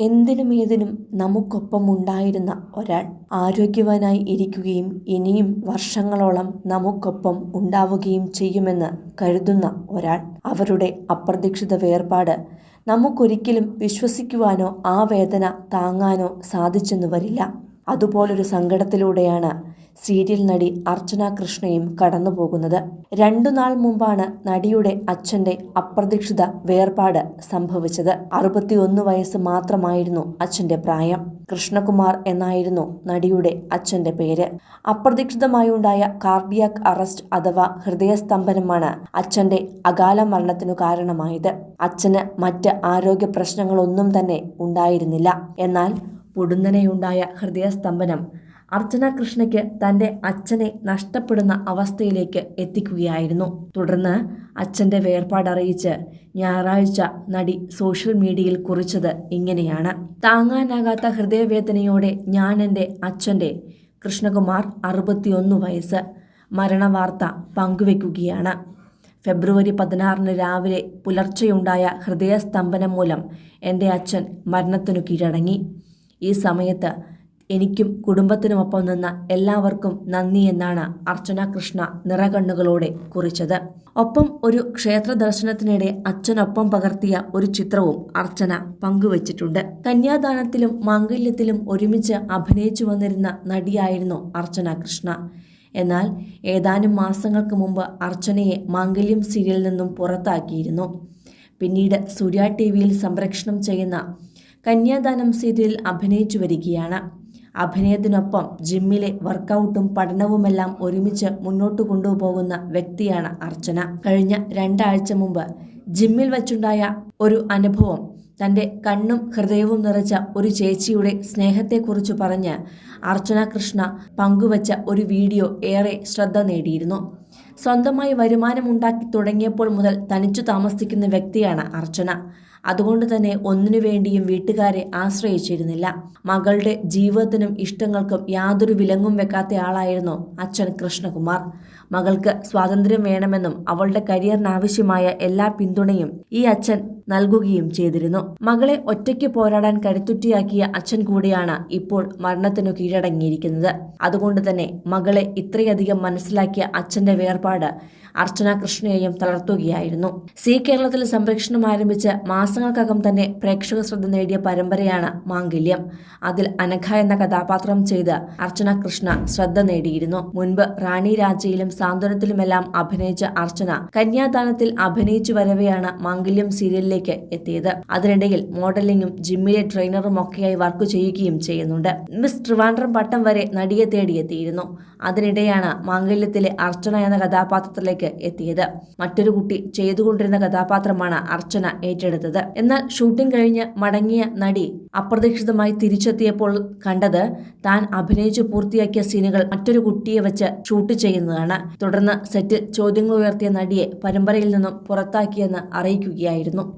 എന്തിനും ഏതിനും നമുക്കൊപ്പം ഉണ്ടായിരുന്ന ഒരാൾ ആരോഗ്യവാനായി ഇരിക്കുകയും ഇനിയും വർഷങ്ങളോളം നമുക്കൊപ്പം ഉണ്ടാവുകയും ചെയ്യുമെന്ന് കരുതുന്ന ഒരാൾ. അവരുടെ അപ്രതീക്ഷിത വേർപാട് നമുക്കൊരിക്കലും വിശ്വസിക്കുവാനോ ആ വേദന താങ്ങാനോ സാധിച്ചെന്നു വരില്ല. അതുപോലൊരു സങ്കടത്തിലൂടെയാണ് സീരിയൽ നടി അർച്ചന കൃഷ്ണയും കടന്നു പോകുന്നത് രണ്ടു നാൾ മുമ്പാണ് നടിയുടെ അച്ഛന്റെ അപ്രതീക്ഷിത വേർപാട് സംഭവിച്ചത്. അറുപത്തിയൊന്ന് വയസ്സ് മാത്രമായിരുന്നു അച്ഛന്റെ പ്രായം. കൃഷ്ണകുമാർ എന്നായിരുന്നു നടിയുടെ അച്ഛന്റെ പേര്. അപ്രതീക്ഷിതമായുണ്ടായ കാർഡിയാക് അറസ്റ്റ് അഥവാ ഹൃദയസ്തംഭനമാണ് അച്ഛന്റെ അകാല മരണത്തിനു കാരണമായത്. അച്ഛന് മറ്റ് ആരോഗ്യ പ്രശ്നങ്ങളൊന്നും തന്നെ ഉണ്ടായിരുന്നില്ല. എന്നാൽ പൊടുന്നനെയുണ്ടായ ഹൃദയസ്തംഭനം അർച്ചന കൃഷ്ണയ്ക്ക് തന്റെ അച്ഛനെ നഷ്ടപ്പെടുന്ന അവസ്ഥയിലേക്ക് എത്തിക്കുകയായിരുന്നു. തുടർന്ന് അച്ഛന്റെ വേർപാടറിയിച്ച് ഞായറാഴ്ച നടി സോഷ്യൽ മീഡിയയിൽ കുറിച്ചത് ഇങ്ങനെയാണ്. താങ്ങാനാകാത്ത ഹൃദയവേദനയോടെ ഞാൻ എന്റെ അച്ഛന്റെ കൃഷ്ണകുമാർ അറുപത്തിയൊന്ന് വയസ്സ് മരണവാർത്ത പങ്കുവെക്കുകയാണ്. ഫെബ്രുവരി പതിനാറിന് രാവിലെ പുലർച്ചെയുണ്ടായ ഹൃദയസ്തംഭനം മൂലം എന്റെ അച്ഛൻ മരണത്തിനു കീഴടങ്ങി. ഈ സമയത്ത് എനിക്കും കുടുംബത്തിനുമൊപ്പം നിന്ന എല്ലാവർക്കും നന്ദി എന്നാണ് അർച്ചന കൃഷ്ണ നിറകണ്ണുകളോടെ കുറിച്ചത്. ഒപ്പം ഒരു ക്ഷേത്ര ദർശനത്തിനിടെ അച്ഛനൊപ്പം പകർത്തിയ ഒരു ചിത്രവും അർച്ചന പങ്കുവച്ചിട്ടുണ്ട്. കന്യാദാനത്തിലും മാംഗല്യത്തിലും ഒരുമിച്ച് അഭിനയിച്ചു വന്നിരുന്ന നടിയായിരുന്നു അർച്ചന കൃഷ്ണ. എന്നാൽ ഏതാനും മാസങ്ങൾക്ക് മുമ്പ് അർച്ചനയെ മാംഗല്യം സീരിയലിൽ നിന്നും പുറത്താക്കിയിരുന്നു. പിന്നീട് സൂര്യ ടി വിയിൽ സംപ്രേക്ഷണം ചെയ്യുന്ന കന്യാദാനം സീരിയലിൽ അഭിനയിച്ചു വരികയാണ്. അഭിനയത്തിനൊപ്പം ജിമ്മിലെ വർക്കൗട്ടും പഠനവുമെല്ലാം ഒരുമിച്ച് മുന്നോട്ട് കൊണ്ടുപോകുന്ന വ്യക്തിയാണ് അർച്ചന. കഴിഞ്ഞ രണ്ടാഴ്ച മുമ്പ് ജിമ്മിൽ വച്ചുണ്ടായ ഒരു അനുഭവം തന്റെ കണ്ണും ഹൃദയവും നിറച്ച ഒരു ചേച്ചിയുടെ സ്നേഹത്തെക്കുറിച്ച് പറഞ്ഞ് അർച്ചന കൃഷ്ണ പങ്കുവച്ച ഒരു വീഡിയോ ഏറെ ശ്രദ്ധ നേടിയിരുന്നു. സ്വന്തമായി വരുമാനമുണ്ടാക്കി തുടങ്ങിയപ്പോൾ മുതൽ തനിച്ചു താമസിക്കുന്ന വ്യക്തിയാണ് അർച്ചന. അതുകൊണ്ട് തന്നെ ഒന്നിനു വേണ്ടിയും വീട്ടുകാരെ ആശ്രയിച്ചിരുന്നില്ല. മകളുടെ ജീവിതത്തിനും ഇഷ്ടങ്ങൾക്കും യാതൊരു വിലങ്ങും വെക്കാത്ത ആളായിരുന്നു അച്ഛൻ കൃഷ്ണകുമാർ. മകൾക്ക് സ്വാതന്ത്ര്യം വേണമെന്നും അവളുടെ കരിയറിനാവശ്യമായ എല്ലാ പിന്തുണയും ഈ അച്ഛൻ നൽകുകയും ചെയ്തിരുന്നു. മകളെ ഒറ്റയ്ക്ക് പോരാടാൻ കരുത്തുറ്റിയാക്കിയ അച്ഛൻ കൂടിയാണ് ഇപ്പോൾ മരണത്തിനു കീഴടങ്ങിയിരിക്കുന്നത്. അതുകൊണ്ട് തന്നെ മകളെ ഇത്രയധികം മനസ്സിലാക്കിയ അച്ഛന്റെ വേർപാട് അർച്ചന കൃഷ്ണയെയും തളർത്തുകയായിരുന്നു. സി കേരളത്തിൽ സംരക്ഷണം ആരംഭിച്ച് മാസങ്ങൾക്കകം തന്നെ പ്രേക്ഷക ശ്രദ്ധ നേടിയ പരമ്പരയാണ് മാംഗല്യം. അതിൽ അനഘ എന്ന കഥാപാത്രം ചെയ്ത് അർച്ചന കൃഷ്ണ ശ്രദ്ധ നേടിയിരുന്നു. മുൻപ് റാണി രാജയിലും സാന്ത്വനത്തിലുമെല്ലാം അഭിനയിച്ച അർച്ചന കന്യാദാനത്തിൽ അഭിനയിച്ചു വരവെയാണ് മാംഗല്യം സീരിയലിലേക്ക് എത്തിയത്. അതിനിടയിൽ മോഡലിംഗും ജിമ്മിലെ ട്രെയിനറും ഒക്കെയായി വർക്ക് ചെയ്യുകയും ചെയ്യുന്നുണ്ട്. മിസ് ട്രിവാൻഡ്രം പട്ടം വരെ നടിയെ തേടിയെത്തിയിരുന്നു. അതിനിടെയാണ് മാംഗല്യത്തിലെ അർച്ചന എന്ന കഥാപാത്രത്തിലേക്ക് എത്തിയത്. മറ്റൊരു കുട്ടി ചെയ്തുകൊണ്ടിരുന്ന കഥാപാത്രമാണ് അർച്ചന ഏറ്റെടുത്തത്. എന്നാൽ ഷൂട്ടിംഗ് കഴിഞ്ഞ് മടങ്ങിയ നടി അപ്രതീക്ഷിതമായി തിരിച്ചെത്തിയപ്പോൾ കണ്ടത് താൻ അഭിനയിച്ചു പൂർത്തിയാക്കിയ സീനുകൾ മറ്റൊരു കുട്ടിയെ വെച്ച് ഷൂട്ട് ചെയ്യുന്നതാണ്. തുടർന്ന് സെറ്റിൽ ചോദ്യങ്ങൾ ഉയർത്തിയ നടിയെ പരമ്പരയിൽ നിന്നും പുറത്താക്കിയെന്ന് അറിയിക്കുകയായിരുന്നു.